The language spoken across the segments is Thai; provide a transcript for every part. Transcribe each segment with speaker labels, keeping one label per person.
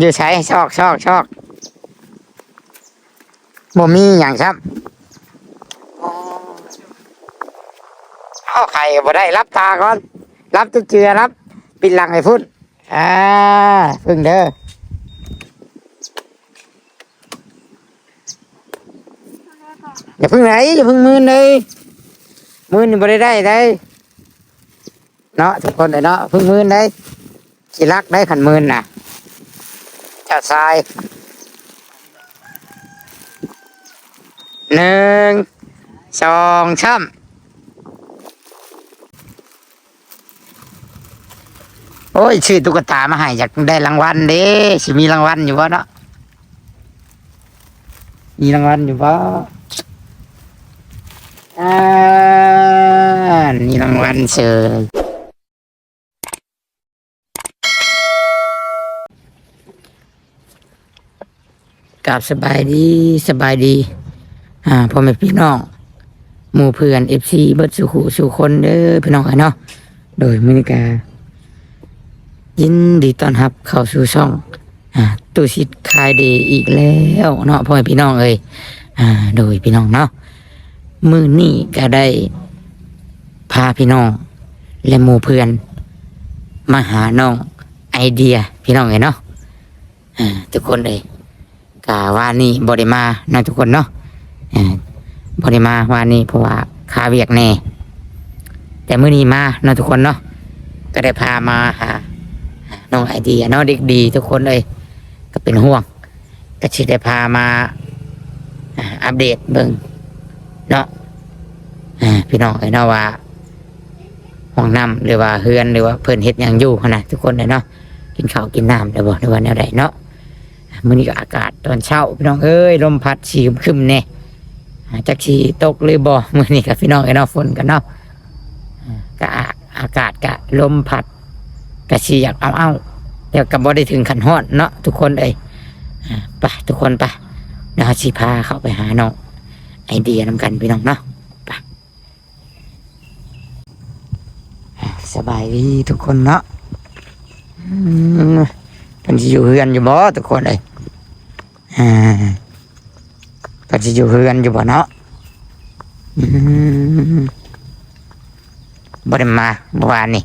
Speaker 1: อยู่ใช้ชอกชอกชอกบ่มีอย่างครับเอาไข่บ่ได้รับตาก่อน รับตุเจือรับ ปิดหลังให้พุ่นอ่าพึ่งเด้ออย่าพึ่งไหนอย่าพึ่งมือเลยมือนี่บ่ได้ได้ได้เนาะทุกคนเลยเนาะพึ่งมือได้สิรักได้ขันมือน่ะ เจะทรายหนึ่งสองช้ำโอ้ยชื่อตุ๊กตามาให้อยากได้รางวัลเด้สิมีรางวัลอยู่บ่เนาะมีรางวัลอยู่บ่อ่ามีรางวัลเฉย กับสบายดีสบายดีอ่าพ่อแม่พี่น้องหมู่เพื่อนเอฟซีเบิดสุขุสุคนเด้อพี่น้องกันเนาะโดยมินิกา ยินดีต้อนรับเข้าสู่ช่องอ่าตู้ชิดคายเดย์อีกแล้วเนาะพ่อแม่พี่น้องเอ้ยอ่า โดยพี่น้องเนาะมือนี้ก็ได้ พาพี่น้อง และหมู่เพื่อน มาหาน้องไอเดีย พี่น้องเอ้ยเนาะอ่าทุกคนเลย กะว่านี่บริมาเนาะทุกคนเนาะบริมาว่านี่เพราะว่าคาเวียกแน่แต่มื้อนี้มาเนาะทุกคนเนาะก็ได้พามาหาน้องไอเดียเนาะเด็กดี ทุกคนเลยก็เป็นห่วง ก็ชิได้พามาอัปเดตเบิ่งเนาะพี่น้องเอ้เนาะว่าห้องน้ำหรือว่าเฮือนหรือว่าเพิ่นเฮ็ดยังอยู่หั้นนะทุกคนเลยเนาะกินข้าวกินน้ำได้บ่หรือว่าแนวใดเนาะ มื้อนี้ก็อากาศตอนเช้าพี่น้องเอ้ยลมพัดสีครึมๆแน่อ่าจักสีตกเลยบ่มื้อนี้กับพี่น้องไอ้เนาฝนกันเนาะก็อาอากาศก็ลมพัดก็สิอยากเอาเอาเดี๋ยวก็บ่ได้ถึงขันฮ้อนเนาะทุกคนเอ้ยอ่าไปทุกคนไปเดี๋ยวเราสิพาเข้าไปหาน้องไอเดียนำกันพี่น้องเนาะปอ่าสบายดีทุกคนเนาะอืมเพิ่นอยู่เฮือนอยู่บ่ทุกคนเอ้ย อ่าเพิ่นสิอยู่เฮือนอยู่บ่เนาะอืมบ่ได้มาเมื่อวานนี่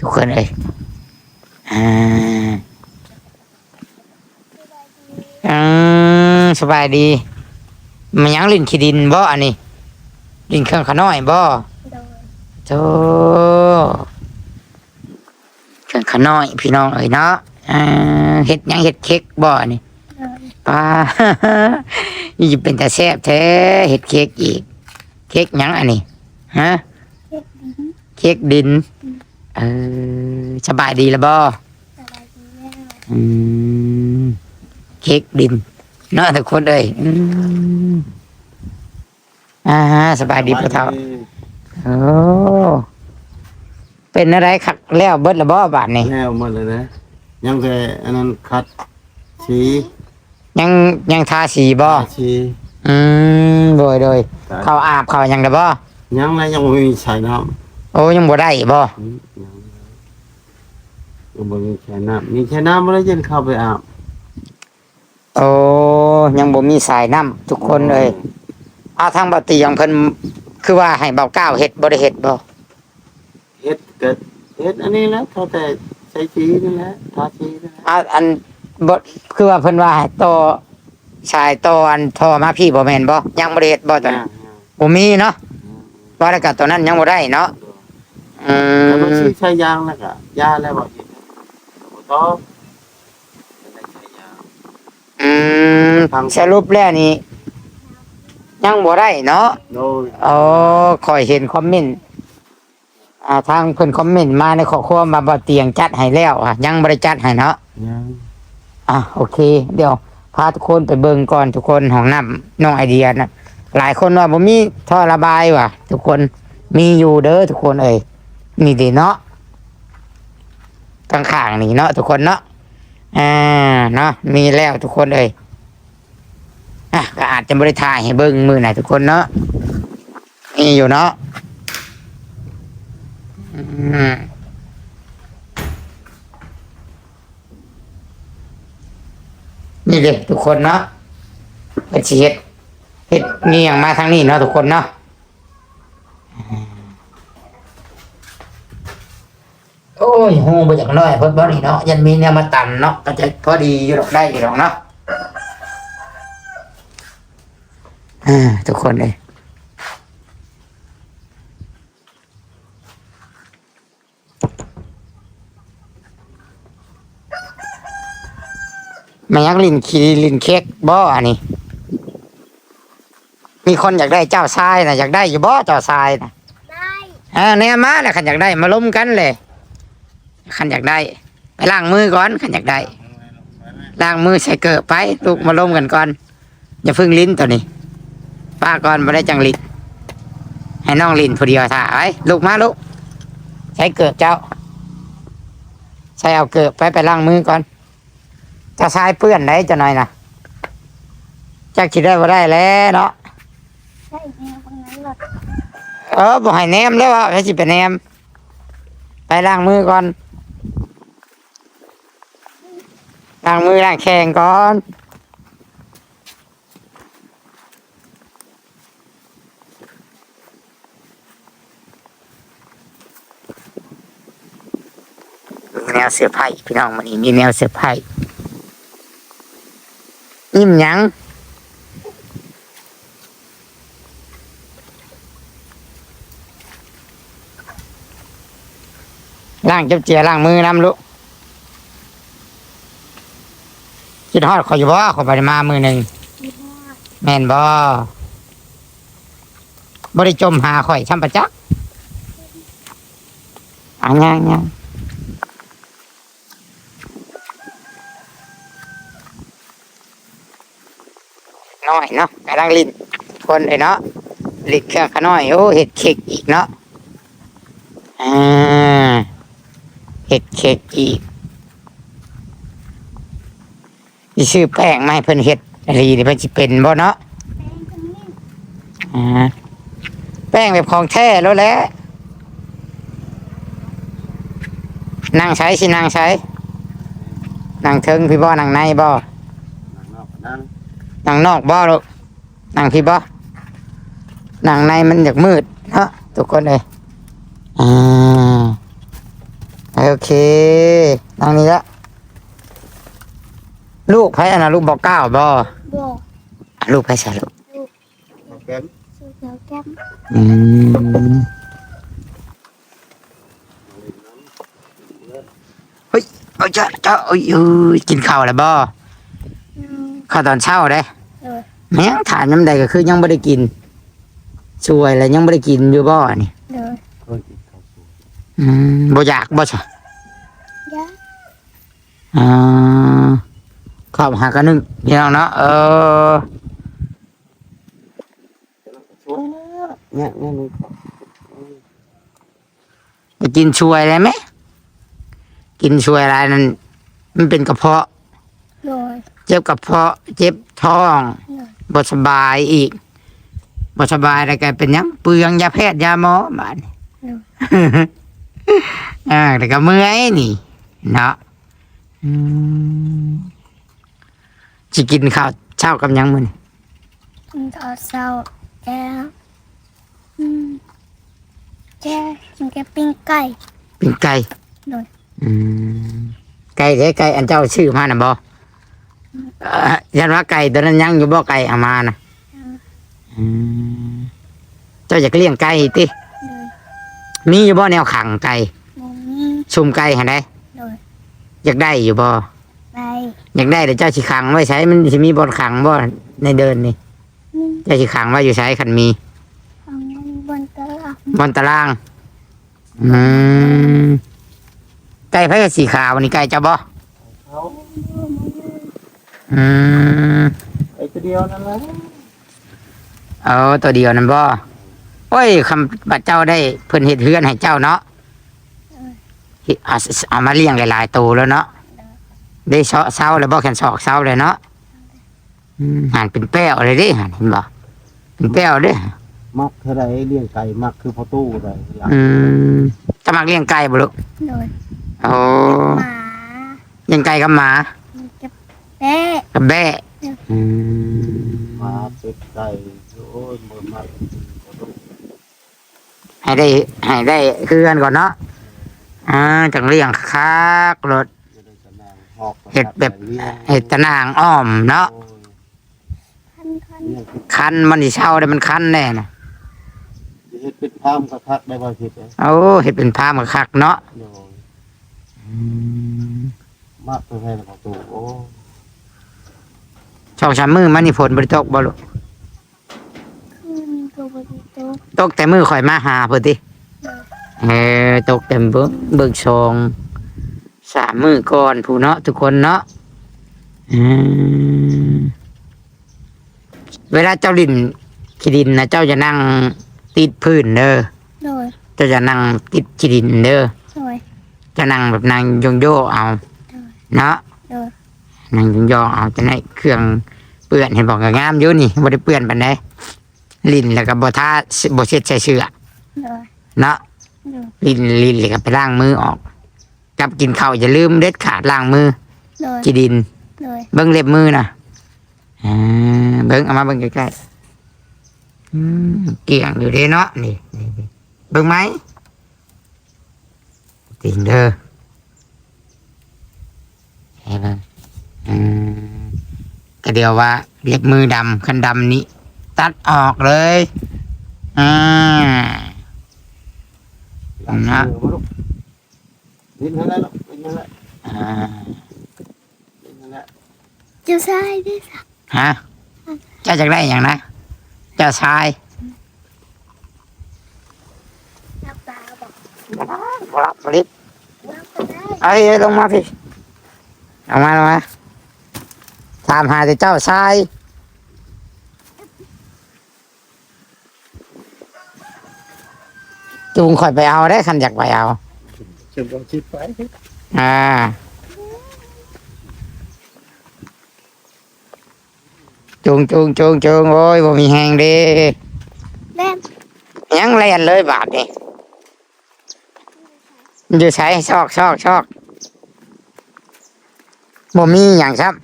Speaker 1: ทุกคนเอ้ยอ่าอืมสบายดี มันยังลิ้นขี้ดินบ่อันนี้ลิ้นเครื่องขน้อยบ่
Speaker 2: โดย
Speaker 1: โธ่เครื่องขน้อยพี่น้องเอ้ยเนาะเฮ็ดยังเฮ็ดเค้กบ่นี่
Speaker 2: โดย
Speaker 1: ป้านี่จะเป็นแต่แซ่บแท้เห็ดเค้กอีก เค้กหยังอันนี้ฮะ
Speaker 2: เฮ็ดดิน
Speaker 1: เค้กดินเออสบายดีแล้วบ่
Speaker 2: สบายดีแล้ว
Speaker 1: อืมเค้กดินเนาะทุกคนเลยอืมอ่าสบายดีพ่อเฒ่าโอ้เป็นอะไรคักแล้วเบิดแล้วบ่บาดนี่
Speaker 3: แล้วหมดเลยนะ ยังแต่อันนั้นคัดสี
Speaker 1: ยังยังทาสีบ่
Speaker 3: สี
Speaker 1: อืมโดยโดยเขาอาบเขาหยังได้บ่
Speaker 3: ยังนะยังไม่มีใส่น้
Speaker 1: โอ้ยังบ่ได้บ่ำ
Speaker 3: อืมยังยังไม่มีใส่น้ำมีใส่น้ำไม่ได้ยันเข้าไปอาบ
Speaker 1: โอ้ยังบ่มีสายน้ำทุกคนเลยอาทางเบาตีของเพิ่นคือว่าให้เบาก้าวเฮ็ดบ่ได้เฮ็ดบ่
Speaker 3: เฮ็ดเกิดเฮ็ดอันนี้แหล้วเขาแต่ใส่สีนั่นแหละทาสีนั่นแหละ
Speaker 1: อาอัน บ่คือว่าเพิ่นว่าให้ต่อสายต่ออันท่อมาพี่บ่แม่นบ่ยังบ่ได้เฮ็ดบ่ตอนนั้นบ่มีเนาะว่าแล้วก็ตอนนั้นยังบ่ได้เนาะอื
Speaker 3: แล้วก็
Speaker 1: ม
Speaker 3: สีใช้ยางแล้วก็ยาแล้วบอกอีกบ่ต้องไม่ได้ใช้ยาง
Speaker 1: อืมสรุปแล้วนี่ยังบ่ได้เนาะ
Speaker 3: โดย
Speaker 1: อ๋อคอยเห็นคอมเมนต์อ่าทางเพิ่นคอมเมนต์มาในข้อความมาบ่เตียงจัดให้แล้วอะยังบ่ได้จัดให้เนาะ
Speaker 3: ยัง
Speaker 1: อะโอเค เดี๋ยวพาทุกคนไปเบิ่งก่อนทุกคนห้องน้ำน้องไอเดียนะหลายคนว่าบ่มีท่อระบายว่ะ ทุกคนมีอยู่เด้อทุกคนเอ้ยนี่ดีเนาะข้างๆนี่เนาะทุกคนเนาะอ่าเนาะมีแล้วทุกคนเอ้ยอะก็อาจจะบริถ่ายให้เบิ่งมือหน่อยทุกคนเนาะมีอยู่เนาะอืม นี่เลยทุกคนเนาะเป็นสิเฮ็ดเฮ็ดเงียงมาทางนี้เนาะทุกคนเนาะโอ้ยหูบ่จากน้อยเพิ่นบ่นี่เนาะยันมีเนี่ยมาตันเนาะก็จะพอดีอยู่ดอกได้อยู่ดอกเนาะอ่าทุกคนเลย แม่ยักลินคีลินเค้กบ่อันนี้ มีคนอยากได้เจ้าทรายนะอยากได้อยู่บ่เจ้าทรายนะ
Speaker 2: ได้
Speaker 1: อ่าเนี่ยมาแล้วขันอยากได้มาล้มกันเลยขันอยากได้ ไปล้างมือก่อนขันอยากได้ล้างมือใส่เกิบไปลูกมาล้มกันก่อนอย่าพึ่งลิ้นตัวนี้ป้าก่อนมาได้จังลิ้นให้น้องลิ้นผู้เดียวถ่าไว้ลูกมาลูกใช้เกิบเจ้า ใช้เอาเกิบไปไปล้างมือก่อนเจะทรายเปื้อนไหนจะหน่อยนะจักคิดได้ว่าได้แล้วเนาะ
Speaker 2: ได้แนวตรงนั้นหรอก
Speaker 1: เออบอกให้แนมแล้วว่าให้สิไปแนม ไปล้างมือก่อนล้างมือล้างแข้งก่อนมีแนวเสื้อผ้าพี่น้องมันนี่มีแนวเสื้อผ้า ยิ้มยังล้างเจ็บเจียล้างมือน้ำลูกคิดฮอดขอยอยู่บ่ขอยไปมามือหนึ่งแม่นบ่บ่ได้จมหาข่อยช้ำประจักษ์อันยังยัง น้อยเนาะกำลังลิ้นคนเลยเนาะลิ้นเครื่องขน้อยโอ้เห็ดเค้กอีกเนาะอ่าเห็ดเค้กอีกสิซื้อแป้งมาให้เพิ่นเฮ็ดอะไรนี่เพิ่นสิเป็นบ่เนาะ
Speaker 2: แป้งตรงนี้
Speaker 1: อ่าแป้งแบบของแท้แล้วแหละนั่งใช้สินั่งใช้นั่งเทิงพี่บ่นั่งในบ่
Speaker 3: นั่งนอกนั่ง
Speaker 1: นั่งนอกบ่ลูกนั่งพี่บ่นั่งในมันอยากมืดเนาะทุกคนเลยอ่าโอเคนั่งนี้ละลูกไผอันนะลูกบอกเก้าวบ่
Speaker 2: บอก
Speaker 1: อะลูกไผใช่ลูก
Speaker 3: มาเก็บ
Speaker 2: สูตรเดียวกัน
Speaker 1: อืมเฮ้ยเอาจ้าจ้าเอ้ยเอ้ยกินข้าวแล้วบ่
Speaker 2: อืม
Speaker 1: ข้าวตอนเช้าเด้
Speaker 2: เออ
Speaker 1: แม่งถามน้ำใดก็คือยังไม่ได้กินช่วยแล้วยังไม่ได้กินอยู่บ่นี่
Speaker 2: เดี๋ยว
Speaker 3: เคยกินข้าวสวย
Speaker 1: อืมบ่อยากบ่ใช่
Speaker 2: ยะ
Speaker 1: อ่าข้าวหากันนึงพี่น้องเนาะเออ
Speaker 3: สวยแล้วเนี่ยเนี่ยนี่
Speaker 1: จะกินช่วยได้ไหมกินช่วยอะไรนั่นมันเป็นกระเพาะ
Speaker 2: โดย
Speaker 1: เจ็บกระเพาะ เจ็บท้อง
Speaker 2: โดย
Speaker 1: บ่สบายอีกบ่สบายแล้วก็เป็นหยังเปลืองยาแพทย์ยาหมอบาดนี้อ่าแต่ก็เมื่อยนี่เนาะอืมสิกินข้าวเช้ากับหยังมื้อนี้
Speaker 2: กินข้าวเช้าแกงอืมแกกินแกงปิ้งไก่
Speaker 1: ปิ้งไก่
Speaker 2: โดย
Speaker 1: อืมไก่เด้ไก่อันเจ้าชื่อมาน่ะบ่เอ่อ ยันว่าไก่ตัวนั้นยังอยู่บ่ไก่เอามาน่ะอืมเจ้าอยากเลี้ยงไก่ติ
Speaker 2: โดย
Speaker 1: มีอยู่บ่แนวขังไก่
Speaker 2: โมมี่
Speaker 1: ชุมไก่หั่นได้
Speaker 2: โดย
Speaker 1: อยากได้อยู่บ่
Speaker 2: ไป
Speaker 1: อยากได้เดี๋ยวเจ้าสิขังไว้ใช้มันสิมีบ่อนขังบ่ในเดินนี่
Speaker 2: นี่
Speaker 1: เจ้าสิขังไว้อยู่ใช้คันมี
Speaker 2: ของมันบนตลาด
Speaker 1: บนตารางอืมไก่ไผ่กับสีขาวนี่ไก่เจ้าบ่
Speaker 3: เขา
Speaker 1: อืม
Speaker 3: ไอ้ตัวเดียวนั่นแหละ
Speaker 1: เอาตัวเดียวนั่นบ่โอ้ยคำบัดเจ้าได้เพิ่นเฮ็ดเฮือนให้เจ้าเนาะเฮ็ดเอาเอามาเลี้ยงหลายๆตัวแล้วเนาะได้เซาะเซาแล้วบ่แค่นศอกเซาเลยเนาะอืมหันเป็นแป้วเลยเดิหันเห็นบ่เป็นแป้วเด้
Speaker 3: มักเท่าไรเลี้ยงไก่มักคือพอตู้เลยหลัง
Speaker 1: อืมจะมักเลี้ยงไก่บ่ลูก
Speaker 2: โดย
Speaker 1: โอ้
Speaker 2: หมา
Speaker 1: เลี้ยงไก่กับหมา
Speaker 2: จะแม่
Speaker 1: กับแบะอืม
Speaker 3: หมาเป็ดไก่โอ้ยมือมัน
Speaker 1: ให้ได้ให้ได้คือกันก่อนเนาะอ่าจังเลี้ยงคักรถ
Speaker 3: จะได้จะนางหอก
Speaker 1: เห็ดแบบเห็ดตะนางอ้อมเนาะ
Speaker 2: คันคัน
Speaker 3: เนี่ยคือ
Speaker 1: คันมันสิเช่าได้มันคันแน่นะ
Speaker 3: เห็ดเป็นพามกระทักได้บ่คิดเลย
Speaker 1: โอ้เห็ดเป็นพามกับคักเนาะ
Speaker 3: โยมากตัวให้ละประตูโอ้
Speaker 1: ช่องชามมือมันนี่ฝนบริตกบ่ลูก
Speaker 2: คืนตัวบริโตก
Speaker 1: ตกแต่มือข่อยมาหาเพิ่นติเออตกแต่เบิ่งเบิ่งชองสามมือก่อนผู้เนาะทุกคนเนาะอืมเวลาเจ้าดินขี้ดินนะเจ้าจะนั่งติดพื้นเด้อ
Speaker 2: โดย
Speaker 1: เจ้าจะนั่งติดขี้ดินเด้อ
Speaker 2: โดย
Speaker 1: จะนั่งแบบนั่งโยงโยๆเอาเนาะ
Speaker 2: โดย
Speaker 1: นั่งโยงโยๆเอาจะได้เครื่องเปื้อนเห็นบอกก็งามอยู่นี่บ่ได้เปื้อนปานใดลิ้นแล้วก็บ่ทาบ่เช็ดใส่เสื้อ
Speaker 2: โดย
Speaker 1: เนาะ
Speaker 2: โดย
Speaker 1: ลิ้นลิ้นเลยก็ไปล้างมือออกจับกินข้าวอย่าลืมเด็ดขาดล้างมือ
Speaker 2: โดย
Speaker 1: ขี้ดิน
Speaker 2: โดย
Speaker 1: เบิ้งเล็บมือนะอ่าเบิ้งเอามาเบิ้งใกล้ๆอืมเกี่ยงอยู่เด้เนาะนี่นี่นี่เบิ้งไหมติงเด้อเห็นไหมอืม ก็เดียวว่าเล็บมือดำคันดำนี้ ตัดออกเลยอ่า
Speaker 3: หลังนะลูกนิดนั่นแหละลูกนิดนั่นแหละ
Speaker 1: อ่า
Speaker 3: นิดนั่นแหละ
Speaker 2: เจ้าชายด้วยสัก
Speaker 1: ฮะเจ้าจะได้อย่างนะเจ้าชาย
Speaker 2: น้ำตาบอก
Speaker 1: บรับมาลิ
Speaker 2: น้ำตาได้
Speaker 1: เอ้ยลงมาพี่เอามาลงมา ถามหาแต่เจ้าชายจูงข่อยไปเอาได้คันอยากไปเอา
Speaker 3: เชิญลองชิดไป
Speaker 1: อ่าจูงจูงจูงจูงโอ้ยบ่มีแหงเดี
Speaker 2: เล่น
Speaker 1: ยังเล่นเลยบาทนี่มันอยู่ใช้ชอกชอกชอกบ่มีอย่างครับ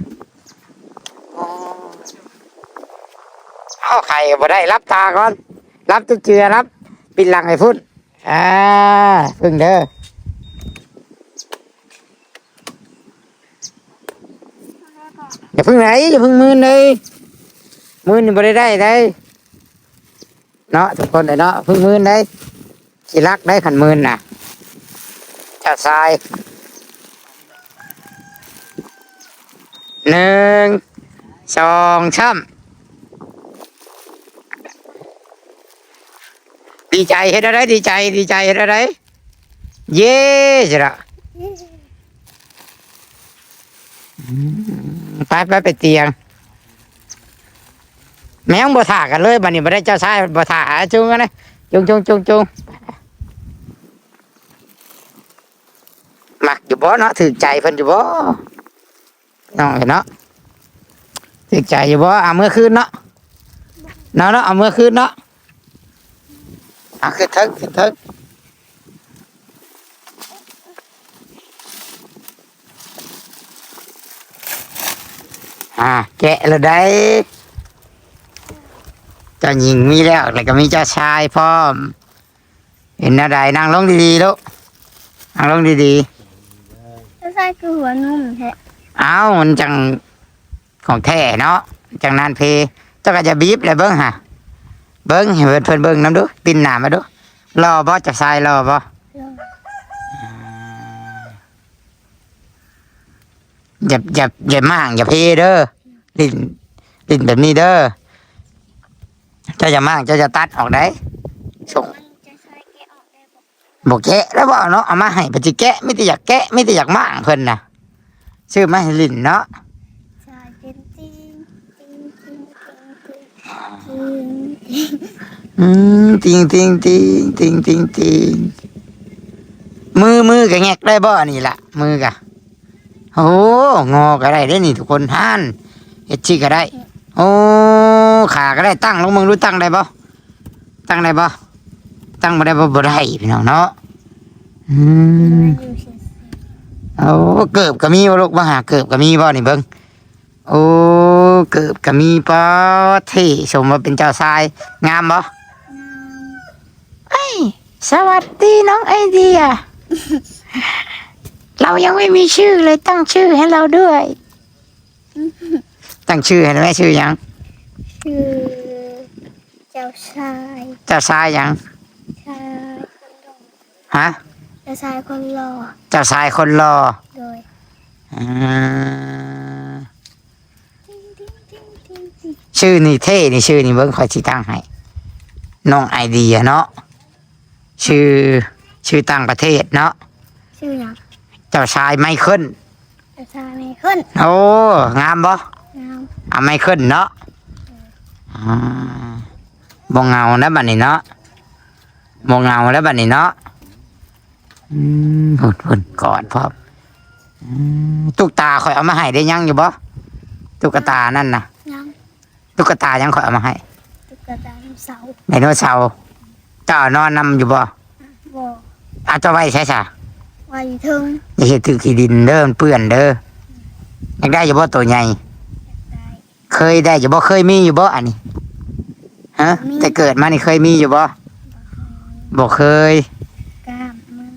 Speaker 1: เอาไข่บ่ได้รับตาก่อน รับจุเจือรับ ปิดหลังให้พุ่นอ่าพึ่งเด้ออย่าพึ่งไหนอย่าพึ่งมือเลยมือนี่บ่ได้ได้ได้เนาะทุกคนเลยเนาะพึ่งมือได้สิรักได้ขันมือน่ะจะทรายหนึ่งสองช้ำ ดีใจเฮ็ดอะไรดีใจ ดีใจเฮ็ดอะไรเย้จ้ะไปไปไปเตียง แมงบ่ถ่ากันเลยบัดนี้บ่ได้เจ้าชายบ่ถ่าจุงกันนะจุงจุงจุงจุงมักอยู่บ่เนาะถือใจเพิ่นอยู่บ่น้องเห็นเนาะถือใจอยู่บ่เอามื่อคืนเนาะเนาะเนาะเอามื่อคืนเนาะ เอาขึ้นเถิงขึ้นเถิงอ่าแกะแล้วได้เจ้าหญิงมีแล้วแล้วก็มีเจ้าชายพร้อม เห็นอะไรนั่งลงดีๆลูกนั่งลงดี
Speaker 2: เจ้าชายคือหัวนุ่มแท้
Speaker 1: ๆเอ้ามันจังของแท้เนาะจังนานเพเจ้าก็จะบีบเลยเบิ้งฮะ เบิ้งให้เพิ่นเพิ่นเบิ้งน้ำดูปินหนามาดูรอบ่เจ้าชายรอบ่อย่าอย่าอย่ามั่างอย่าเพเด้อลิ้นลิ้นแบบนี้เด้อเจ้าอย่ามั่างเจ้าจะตัดออกได้ส่ง
Speaker 2: บอก
Speaker 1: แกะแล้วบอกเนาะเอามาให้ปฏิแกะไม่ได้อยากแกะไม่ได้อยากมั่างเพิ่นนะชื่อมาให้ลินเนาะ
Speaker 2: จริงจริงจริงจริงจริง
Speaker 1: อืมติงติงติงติงติงติงมือมือก็แงกได้บ่นี่ล่ะ มือกะโอ้งอก็ได้ได้นี่ทุกคนห่านเฮ็ดชีก็ได้ โอ้ขาก็ได้ตั้งลงมึงรู้ตั้งได้บ่ตั้งได้บ่ตั้งบ่ได้บ่บ่ได้พี่น้องเนาะอืม
Speaker 2: อยู่เฉย
Speaker 1: เอาเกิบก็มีบ่ลูกบ่หาเกิบก็มีบ่นี่เบิ่ง โอ้เกือบก็มีปอที่สมว่าเป็นเจ้าชายงามบ่
Speaker 2: งาม
Speaker 1: เอ้ยสวัสดีน้องไอเดีย เรายังไม่มีชื่อเลยตั้งชื่อให้เราด้วย ตั้งชื่อให้แม่ชื่อหยัง
Speaker 2: ชื่อเจ้าชาย
Speaker 1: เจ้าชายหยัง
Speaker 2: ชายคนหล่อ
Speaker 1: ฮะ
Speaker 2: เจ้าชายคนหล่อ
Speaker 1: เจ้าชายคนรอ
Speaker 2: โดย
Speaker 1: อ่า ชื่อนี่เท่นี่ชื่อนี่เบิ้งคอยสิตั้งให้น้องไอเดียเนาะชื่อชื่อต่างประเทศเนาะ
Speaker 2: ชื่อหยัง
Speaker 1: เจ้าชายไมเคิล
Speaker 2: เจ้าชายไม่ขึ้น
Speaker 1: โอ้งามบ่
Speaker 2: งาม
Speaker 1: อะไมเคิลเนาะอ่าบ่เงาแล้วบัดนี้เนาะบ่เงาแล้วบัดนี้เนาะอืมพุ่นพุ่นกอดพร้อมอืมตุ๊กตาข่อยเอามาให้ได้ยังอยู่บ่ตุ๊กตานั่นน่ะ
Speaker 2: ยัง
Speaker 1: ตุ๊กตายังข่อยเอามาให้
Speaker 2: ตุ๊กตาเสาร์
Speaker 1: ไดโนเสาร์เจ้านอนนำอยู่บ่
Speaker 2: บอก
Speaker 1: อาจจะไว้ใช่ซะ
Speaker 2: ไว้ถึง
Speaker 1: อย่าเฮ็ดถือขี้ดินเด้อมันเปื้อนเด้ออยากได้อยู่บ่ตัวใหญ่
Speaker 2: ได้
Speaker 1: เคยได้อยู่บ่เคยมีอยู่บ่อันนี้ฮะแต่เกิดมานี่เคยมีอยู่บ่บ่เคย
Speaker 2: กล้ามมัน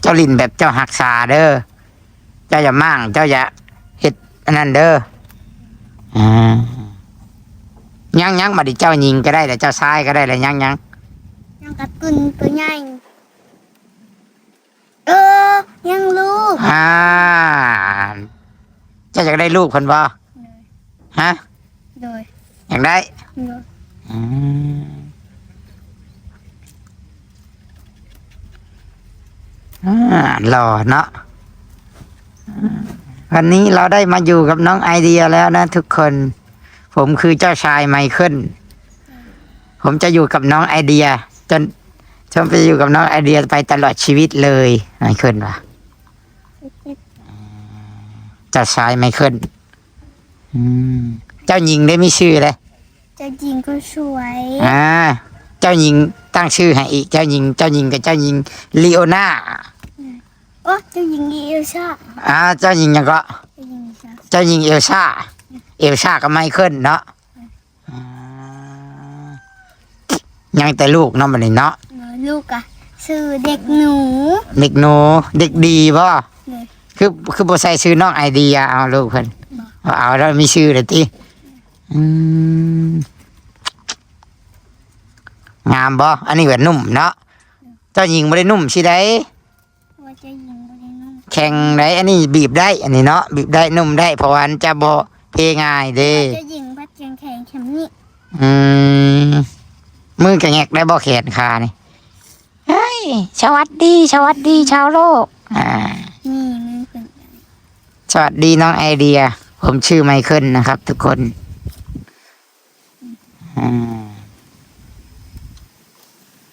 Speaker 1: เจ้าลินแบบเจ้าหักษาเด้อ เจ้าอย่ามั่งเจ้าอย่าเฮ็ดอันนั้นเด้ออ่า ยังยังมาดิเจ้ายิงก็ได้แต่เจ้าชายก็ได้แล้วยังยัง
Speaker 2: ยังกระตุนตัวใหญ่เออ ยังลูก
Speaker 1: อ่าเจ้าอยากได้ลูกคนบ่ฮะ
Speaker 2: โดย
Speaker 1: อยากได้
Speaker 2: โดย
Speaker 1: อืมอ่าหล่อเนาะอืม วันนี้เราได้มาอยู่กับน้องไอเดียแล้วนะทุกคน ผมคือเจ้าชายไมเคิลผมจะอยู่กับน้องไอเดีย จนจนไปอยู่กับน้องไอเดียไปตลอดชีวิตเลยไมเคิลวะเจ้าชายไมเคิลอืมเจ้าหญิงได้ไม่ชื่อเลย
Speaker 2: เจ้าหญิงก็สวย
Speaker 1: อ่าเจ้าหญิงตั้งชื่อให้อีก เจ้าหญิง เจ้าหญิงกับเจ้าหญิงลีโอนา
Speaker 2: โอ้เจ้าหญิงเอลซ่า
Speaker 1: อ่าเจ้าหญิงยังก็
Speaker 2: เจ้าหญิงเอลซ่า
Speaker 1: เจ้าหญิงเอลซ่า เอลซ่าก็ไม่ขึ้นเนาะอ่ายังแต่ลูกเนาะบัดนี้เนาะ
Speaker 2: เออลูกอะชื่อเด็กหนู
Speaker 1: เด็กหนูเด็กดีป่ะ
Speaker 2: เลย
Speaker 1: คือคือบ่ใส่ชื่อน้องไอเดียเอาลูกเพิ่น
Speaker 2: บ่
Speaker 1: เอาเอาแล้วมีชื่อเลยติอืมงามบ่อันนี้ก็นุ่มเนาะเจ้าหญิงบ่ได้นุ่มสิได้
Speaker 2: ว่าเจ้าหญิงบริโน
Speaker 1: แข่งได้อันนี้บีบได้ อันนี้เนาะบีบได้นุ่มได้เพราะว่ามันจะบ่เพง่ายเด้
Speaker 2: เจ้าหญิงพัดเชียงแข็งแข็งนี่
Speaker 1: อืมมือกระแงกได้บ่แขนขานี่เฮ้ยสวัสดีสวัสดีชาวโลก อ่า
Speaker 2: นี่มือเป็น
Speaker 1: สวัสดีน้องไอเดีย ผมชื่อไมเคิลนะครับ ทุกคนอ่า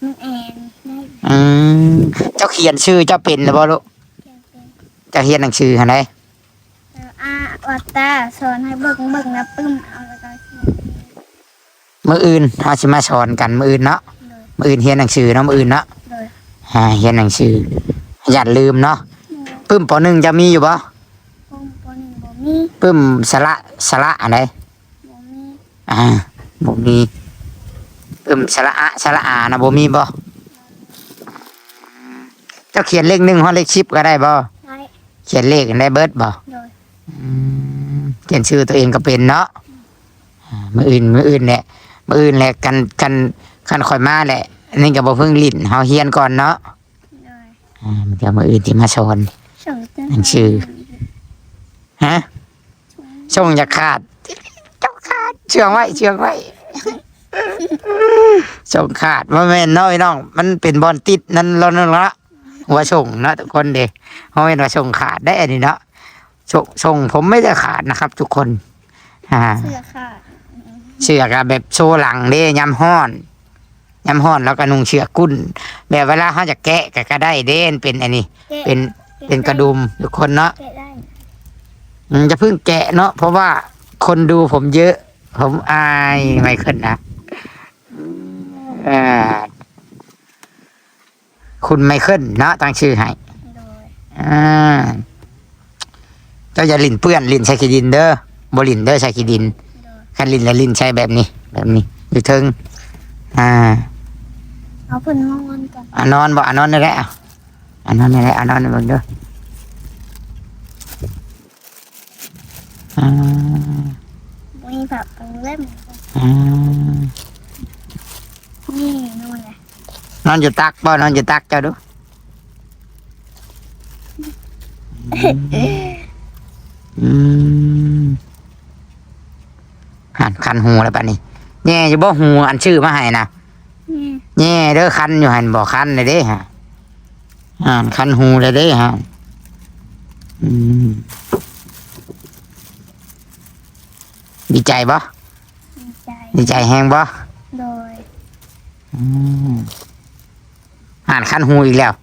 Speaker 2: มือแอนได้
Speaker 1: อืมเจ้าเขียนชื่อเจ้าเป็นหรือบ่ลูก
Speaker 2: เพียงเป็น
Speaker 1: เจ้าเขียนหนังสือหั่นได
Speaker 2: แล้วอาวัตตาสอนให้เบิ่งเบิ่งนะปึ้มเอาแล้วก็เขียน
Speaker 1: มื้ออื่นเฮาสิมาสอนกันมื้ออื่นเนาะ
Speaker 2: เลย
Speaker 1: มื้ออื่นเรียนหนังสือเนาะมื้ออื่นเนาะ
Speaker 2: เลย
Speaker 1: อ่าเรียนหนังสืออย่าลืมเนาะปึ้มปหนึ่งจะมีอยู่บ่
Speaker 2: ปงปนบ่มี
Speaker 1: ปึ้มสระสระอันใด
Speaker 2: บ่มี
Speaker 1: อ่าบ่มีปึ้มสระอะสระอานะบ่มีบ่เจ้าเขียนเลขหนึ่งฮอดเลขชิปก็ได้บ่
Speaker 2: ได้
Speaker 1: เขียนเลขได้เบิดบ่
Speaker 2: เลย
Speaker 1: อืมเขียนชื่อตัวเองก็เป็นเนาะอ่ามื้ออื่นมื้ออื่นเนี่ยมื้ออื่นแหละกันกันกันค่อยมาแหละอันนี้ก็บ่เพิ่งลิ้นเฮาเฮียนก่อนเนาะ
Speaker 2: เลย
Speaker 1: อ่าเดี๋ยวมื้ออื่นที่มาสอน
Speaker 2: ส่งจัง
Speaker 1: หนังสือฮะช่วงจะขาดเจ้าขาดเชื่องไว้เชื่องไว้ส่งขาดว่าแม่นน้อยน้อง มันเป็นบอลติดนั่นแล้วนั่นละ หัวส่งเนาะทุกคนเด็กเพราะเป็นว่าส่งขาดได้อันนี้เนาะส่งส่งผมไม่ได้ขาดนะครับ ทุกคน อ่า
Speaker 2: เสื้อขาด
Speaker 1: เชือกอะแบบโชว์หลังเด้ยำห้อนยำห้อนแล้วก็นุ่งเชือกกุ้น แบบเวลาเขาจะแกะก็ก็ได้เด้นเป็นอันนี้
Speaker 2: แกะ
Speaker 1: เป็นเป็นกระดุมทุกคนเนาะ
Speaker 2: แกะได้
Speaker 1: อืมจะเพิ่งแกะเนาะเพราะว่าคนดูผมเยอะ ผมอายไม่ขึ้นนะอ่า คุณไม่ขึ้นเนาะตั้งชื่อให้
Speaker 2: โดย
Speaker 1: อ่าจ้าอย่าลิ้นเปื้อนลิ้นใช้ขี้ดินเด้อบ่ลิ้นเด้อใช้ขี้ดินคันลิ้นแล้วลิ้นใช้แบบนี้ แบบนี้อยู่เทิงอ่า
Speaker 2: เอาเพิ่นนอนก่อน
Speaker 1: อะนอนบ่อะนอนได้แล้วอะนอนได้แล้วอะนอนเบิ่งเด้ออ่า
Speaker 2: มีแบบเล่ม
Speaker 1: อ่า
Speaker 2: นี่นู่นเลย
Speaker 1: นอนอยู่ตักบ่นอนอยู่ตักเจ้าดูอืมหันคันหูแล้วปะนี่แง่จะบ่หูอันชื่อมาให้นะ
Speaker 2: นี่
Speaker 1: แง่เด้อคันอยู่หันบ่คันเลยเด้ฮะอ่านคันหูเลยเด้ฮะอืมดีใจบ่
Speaker 2: ดีใจ
Speaker 1: ดีใจแฮงบ่
Speaker 2: โดย
Speaker 1: อืมอ่านคันหูอีกแล้ว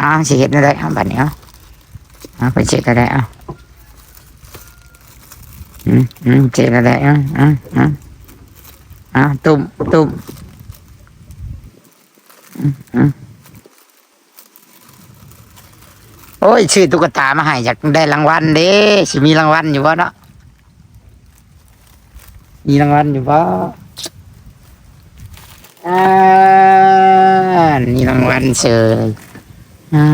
Speaker 1: อ้าวสิเฮ็ดได้เอาบัดนี้เอาเอาไปเช็ดก็ได้เอาอืมอืมเช็ดก็ได้เอาเอาเอาเอาตุ่มตุ่มอืมอืมโอ้ยชื่อตุ๊กตามาให้อยากได้รางวัลเด้สิมีรางวัลอยู่บ่เนาะมีรางวัลอยู่บ่ อ่ามีรางวัลเฉยอ่า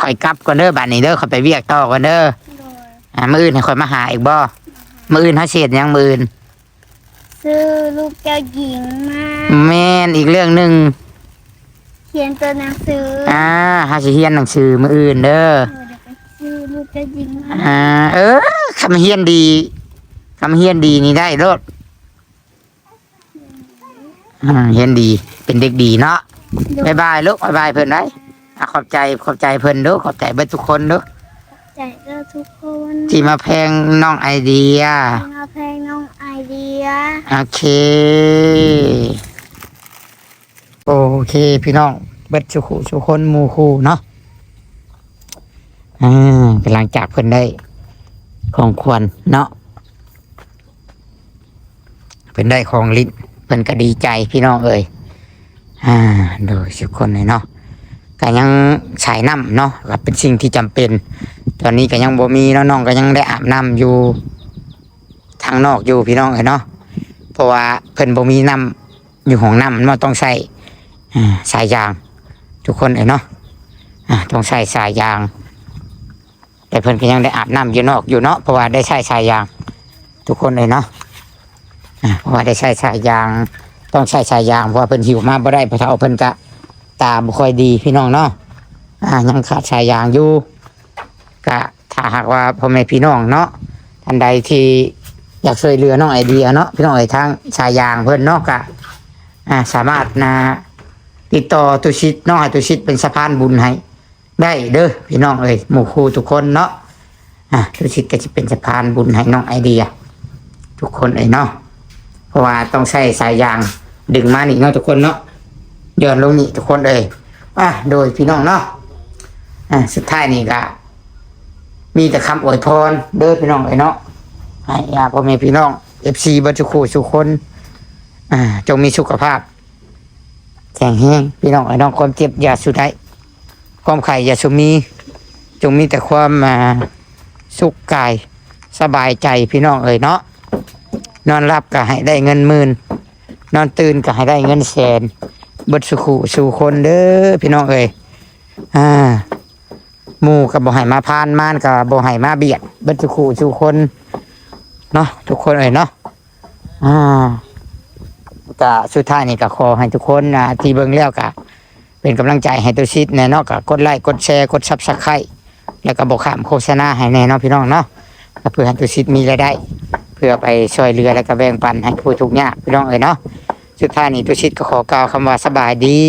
Speaker 1: คอยกลับก่อนเด้อบ้านนี้เด้อคอยไปเวียกต่อก่อนเด้อ
Speaker 2: โดย
Speaker 1: อ่ามื้ออื่นให้คอยมาหาอีกบ่มื้ออื่นเฮาเสียดหยังมื้ออื่น
Speaker 2: ซื้อลูกเจ้าหญิงมา
Speaker 1: แม่นอีกเรื่องหนึง
Speaker 2: เขียนตัวหนังสือ
Speaker 1: อ่าเฮาสิเรียนหนังสือมื้ออื่นเด้อ
Speaker 2: เดี๋ยวไปซื้อลูกเจ้าหญิงมา
Speaker 1: อ่าเออคำเฮียนดี คำเฮียนดีนี่ได้รถอ่าเฮียนดี เป็นเด็กดีเนาะ
Speaker 2: โด
Speaker 1: บายยบายลูกบายบายเพิ่นได้อะขอบใจขอบใจเพิ่นเด้อขอบใจเบิดทุกคนเด้อ
Speaker 2: ใจก็ทุกคน
Speaker 1: ที่มาแพงน้องไอเดีย
Speaker 2: มาเพลงน้องไอเดีย
Speaker 1: โอเค โอเค พี่น้องเบิดสุขุสุคนหมู่คู่เนาะอ่ากำลังจากเพิ่นได้ ของควรเนาะ เพิ่นได้ของลิ้นเพิ่นก็ดีใจพี่น้องเอ่ยอ่าโดยสุกคนเลยเนาะก็ยังใช้น้ำเนาะก็เป็นสิ่งที่จำเป็น ตอนนี้ก็ยังบ่มีเนาะน้องก็ยังได้อาบน้ำอยู่ทางนอกอยู่พี่น้องเอ้ยเนาะเพราะว่าเพิ่นบ่มีน้ำอยู่ห้องน้ำมันต้องใส่สายยาง ทุกคนเอ้ยเนาะต้องใส่สายยาง แต่เพิ่นก็ยังได้อาบน้ำอยู่นอกอยู่เนาะเพราะว่าได้ใช้สายยาง ทุกคนเลยเนาะ เพราะว่าได้ใช้สายยาง ต้องใช้สายยางเพราะว่าเพิ่นหิวมากบ่ได้เพราะถ้าเอาเพิ่นก็ตาบ่ค่อยดีพี่น้องเนาะอ่ายังขาดสายยางอยู่ก็ถ้าหากว่าพ่อแม่พี่น้องเนาะท่านใดที่อยากช่วยเหลือน้องไอเดียเนาะพี่น้องไอทางชายยางเพื่อนเนาะกะอ่าสามารถนะติดต่อตุชิตน้องให้ตุชิตเป็นสะพานบุญให้ได้เด้อพี่น้องเอ้ยหมู่ครูทุกคนเนาะอ่าตุชิตก็จะเป็นสะพานบุญให้น้องไอเดีย ทุกคนเอ้ยเนาะ เพราะว่าต้องใช้สายยางดึงมานี่เนาะทุกคนเนาะเดินลงนี่ทุกคนเอ้ยอะโดยพี่น้องเนาะอ่าสุดท้ายนี่ก็มีแต่คำอวยพรเด้อพี่น้องเอ้ยเนาะให้อาพ่อแม่พี่น้องเอฟซีบัจุคูสุคนอ่าจงมีสุขภาพแข็งแรงพี่น้องไอ้น้องความเจ็บอย่าสุดได้ความไข่อย่าสุมี จงมีแต่ความอ่าสุขกายสบายใจพี่น้องเอ๋ยเนาะ นอนรับก็ให้ได้เงินหมื่นนอนตื่นก็ให้ได้เงินแสนบดสุขูสู่คนเด้อพี่น้องเอ๋ยอ่าหมู่กับบ่ให้มาพานม่านกับบ่ให้มาเบียดบดสุขูสู่คนเนาะทุกคนเอ่ยเนาะอ่าก็สุดท้ายนี่ก็ขอให้ทุกคนนะที่เบิ่งแล้วก็เป็นกำลังใจให้ตัวชิดแน่เนาะก็กดไลค์กดแชร์กดซับสไครต์แล้วก็บอกข้ามโฆษณาให้แน่เนาะพี่น้องเนาะเพื่อให้ตัวชิดมีรายได้ เพื่อไปช่วยเหลือและก็แบ่งปันให้ผู้ทุกข์ยากพี่น้องเอ๋ยเนาะสุดท้ายนี้ตัวชิดก็ขอกล่าวคำว่าสบายดี